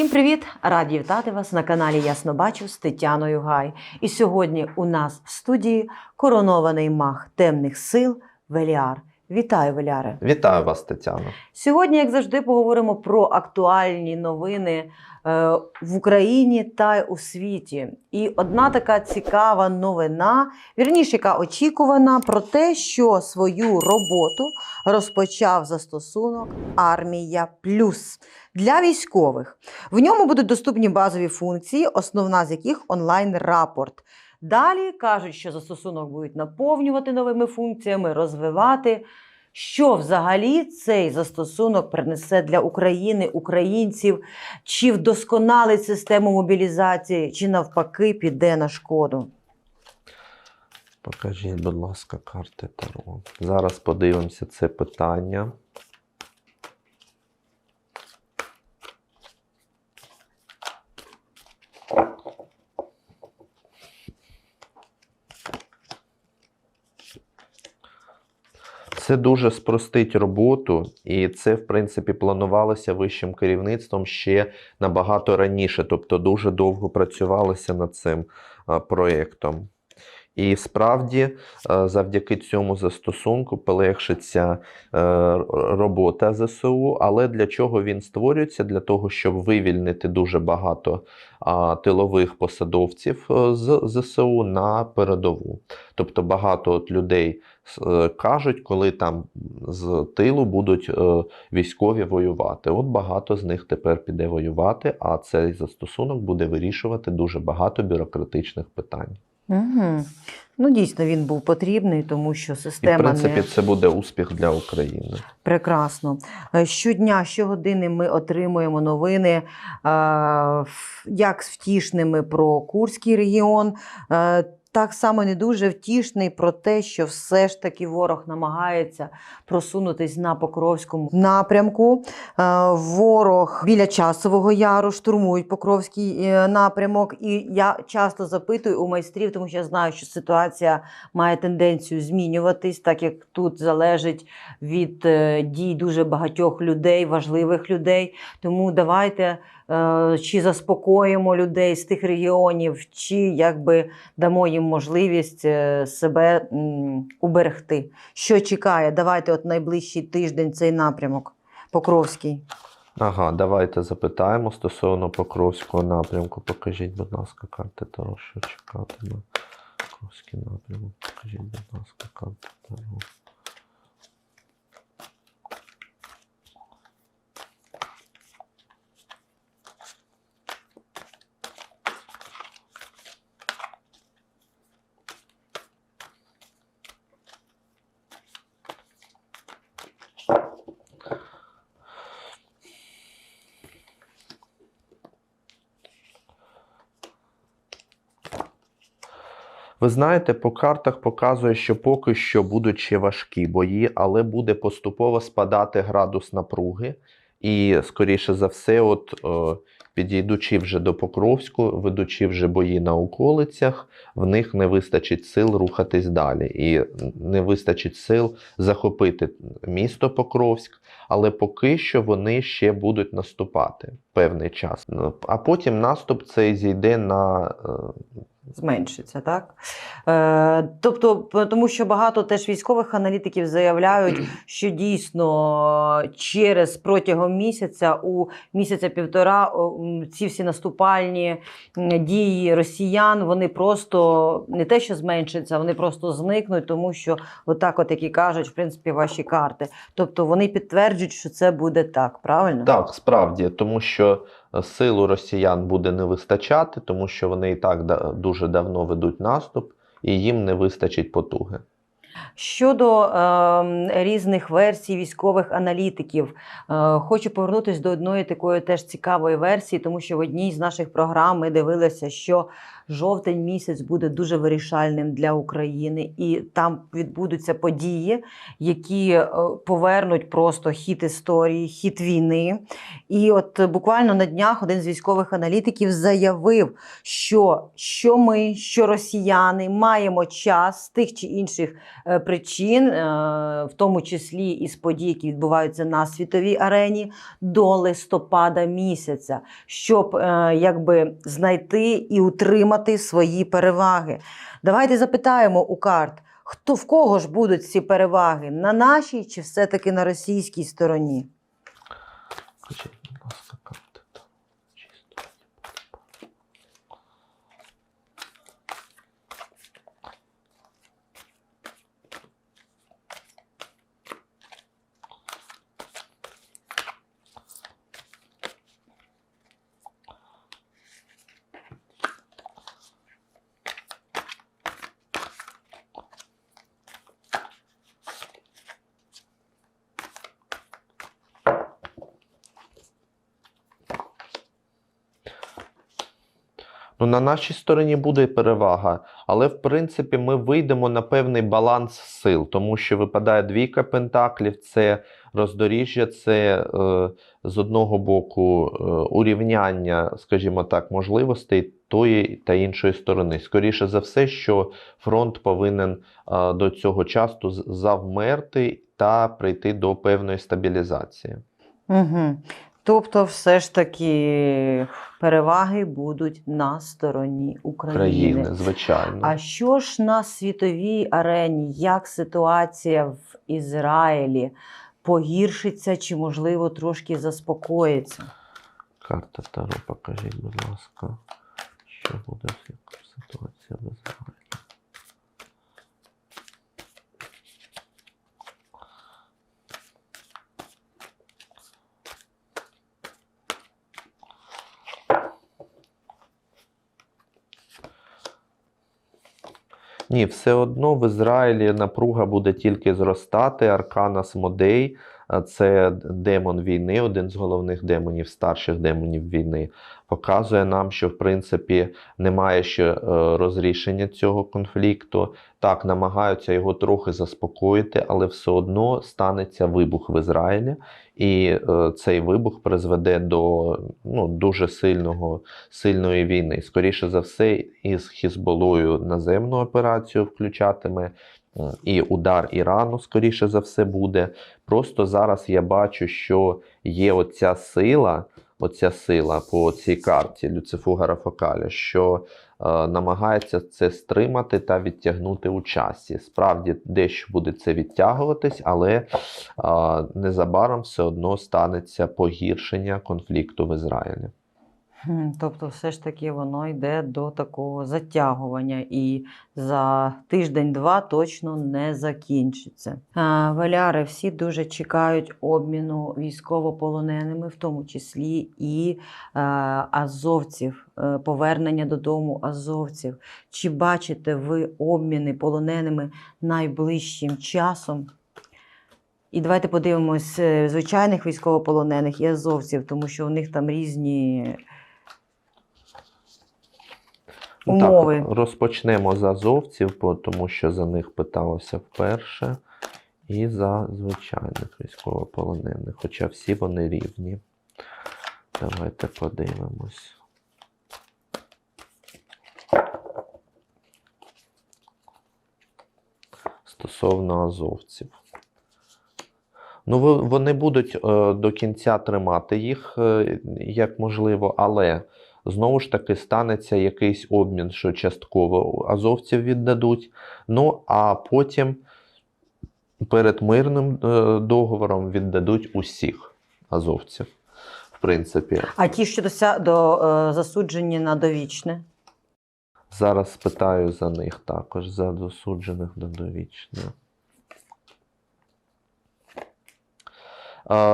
Всім привіт! Раді вітати вас на каналі Ясно Бачу з Тетяною Гай. І сьогодні у нас в студії коронований маг темних сил Веліар. Вітаю, Веліаре! Вітаю вас, Тетяно. Сьогодні, як завжди, поговоримо про актуальні новини е, в Україні та й у світі. І одна така цікава новина, вірніше, яка очікувана, про те, що свою роботу розпочав застосунок Армія Плюс для військових. В ньому будуть доступні базові функції, основна з яких онлайн-рапорт. Далі кажуть, що застосунок будуть наповнювати новими функціями, розвивати. Що взагалі цей застосунок принесе для України, українців, чи вдосконалить систему мобілізації, чи навпаки піде на шкоду? Покажіть, будь ласка, карти Таро. Зараз подивимося це питання. Це дуже спростить роботу, і це, в принципі, планувалося вищим керівництвом ще набагато раніше, тобто дуже довго працювалося над цим проєктом. І справді, е, завдяки цьому застосунку полегшиться е, робота ЗСУ. Але для чого він створюється? Для того, щоб вивільнити дуже багато тилових посадовців е, з ЗСУ на передову. Тобто багато от людей кажуть, коли там з тилу будуть військові воювати. От багато з них тепер піде воювати, а цей застосунок буде вирішувати дуже багато бюрократичних питань. Угу. Ну, дійсно, він був потрібний, тому що І, система в принципі, не це буде успіх для України. прекрасно. Е, Щодня, щогодини ми отримуємо новини як з як втішними про Курський регіон. Так само не дуже втішний про те, що все ж таки ворог намагається просунутись на Покровському напрямку. Е, Ворог біля часового яру штурмують Покровський е, напрямок. І я часто запитую у майстрів, тому що я знаю, що ситуація має тенденцію змінюватись, так як тут залежить від е, дій дуже багатьох людей, важливих людей. Тому давайте чи заспокоїмо людей з тих регіонів, чи якби дамо їм можливість е, себе уберегти. Що чекає? Давайте от найближчий тиждень цей напрямок Покровський. Ага, давайте запитаємо стосовно Покровського напрямку. Покажіть, будь ласка, карти Таро, що чекати на Покровський напрямок. Покажіть, будь ласка, карти Таро. Ви знаєте, по картах показує, що поки що будуть ще важкі бої, але буде поступово спадати градус напруги. І, скоріше за все, от е, підійдучи вже до Покровську, ведучи вже бої на околицях, в них не вистачить сил рухатись далі. І не вистачить сил захопити місто Покровськ, але поки що вони ще будуть наступати певний час. А потім наступ цей зійде на е, Зменшиться, так? Е, тобто, тому що багато теж військових аналітиків заявляють, що дійсно через протягом місяця, у місяця-півтора, ці всі наступальні дії росіян, вони просто не те, що зменшаться, вони просто зникнуть, тому що, отак, от як і кажуть, в принципі, ваші карти. Тобто вони підтверджують, що це буде так, правильно? Так, справді, тому що е, сил у росіян буде не вистачати, тому що вони і так дуже давно ведуть наступ, і їм не вистачить потуги. Щодо е, різних версій військових аналітиків, е, хочу повернутися до одної такої теж цікавої версії, тому що в одній з наших програм ми дивилися, що жовтень місяць буде дуже вирішальним для України, і там відбудуться події, які е, повернуть просто хід історії, хід війни. І от буквально на днях один з військових аналітиків заявив, що, що ми, що росіяни маємо час з тих чи інших е, причин, е, в тому числі із подій, які відбуваються на світовій арені, до листопада місяця, щоб якби знайти і утримати свої переваги. Давайте запитаємо у карт, хто в кого ж будуть ці переваги? На нашій чи все-таки на російській стороні? Ну, на нашій стороні буде перевага, але в принципі ми вийдемо на певний баланс сил, тому що випадає двійка пентаклів, це роздоріжжя, це е, з одного боку е, урівняння, скажімо так, можливостей тої та іншої сторони. Скоріше за все, що фронт повинен е, до цього часу завмерти та прийти до певної стабілізації. Угу. Тобто, все ж таки переваги будуть на стороні України. країни, звичайно. А що ж на світовій арені? Як ситуація в Ізраїлі погіршиться чи, можливо, трошки заспокоїться? Карта Таро, покажіть, будь ласка, що буде ситуація в Ізраїлі. Ні, все одно в Ізраїлі напруга буде тільки зростати. аркана Модей а це демон війни, один з головних демонів, старших демонів війни, показує нам, що в принципі немає ще е, розрішення цього конфлікту. Так, намагаються його трохи заспокоїти, але все одно станеться вибух в Ізраїлі, і е, цей вибух призведе до ну, дуже сильного, сильної війни. Скоріше за все, із Хізболою наземну операцію включатиме. М, І удар Ірану, скоріше за все, буде. Просто зараз я бачу, що є оця сила, оця сила по цій карті Люцифугара Фокаля, що е, намагається це стримати та відтягнути у часі. Справді, дещо буде це відтягуватись, але е, незабаром все одно станеться погіршення конфлікту в Ізраїлі. Тобто, все ж таки воно йде до такого затягування і за тиждень-два точно не закінчиться. Валяри всі дуже чекають обміну військовополоненими, в тому числі і е, азовців, е, повернення додому азовців. Чи бачите ви обміни полоненими найближчим часом? І давайте подивимось е, звичайних військовополонених і азовців, тому що у них там різні умови. Так, розпочнемо з азовців, тому що за них питалося вперше. І за звичайних військовополонених, хоча всі вони рівні. Давайте подивимось. Стосовно азовців. Ну, вони будуть е, до кінця тримати їх, е, як можливо, але знову ж таки станеться якийсь обмін, що частково азовців віддадуть. Ну, а потім перед мирним е, договором віддадуть усіх азовців. В принципі, А ті, що дося... до е, засуджені на довічне. зараз спитаю за них також, за досуджених до довічне.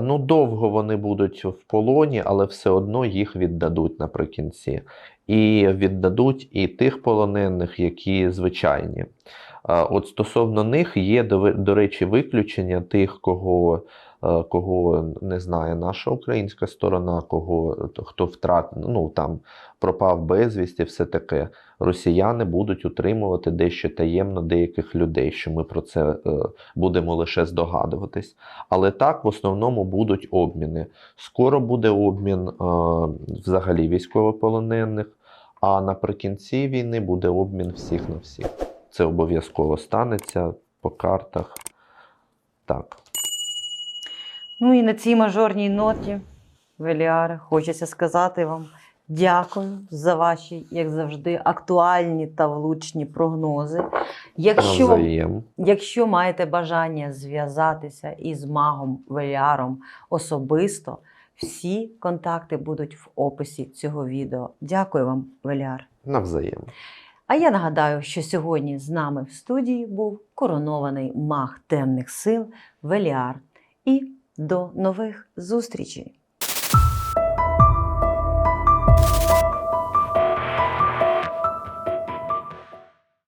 Ну, довго вони будуть в полоні, але все одно їх віддадуть наприкінці. І віддадуть і тих полонених, які звичайні. От стосовно них є, до, речі, виключення тих, кого, кого не знає наша українська сторона, кого хто втратив, ну там пропав безвісті, все таке. Росіяни будуть утримувати дещо таємно деяких людей, що ми про це е, будемо лише здогадуватись. Але так, в основному будуть обміни. Скоро буде обмін е, взагалі військовополонених, а наприкінці війни буде обмін всіх на всіх. Це обов'язково станеться по картах. Так. Ну і на цій мажорній ноті, Веліаре, хочеться сказати вам дякую за ваші, як завжди, актуальні та влучні прогнози. Якщо, якщо маєте бажання зв'язатися із магом Веліаром особисто, всі контакти будуть в описі цього відео. Дякую вам, Веліар. Навзаєм. А я нагадаю, що сьогодні з нами в студії був коронований маг темних сил Веліар. І до нових зустрічей!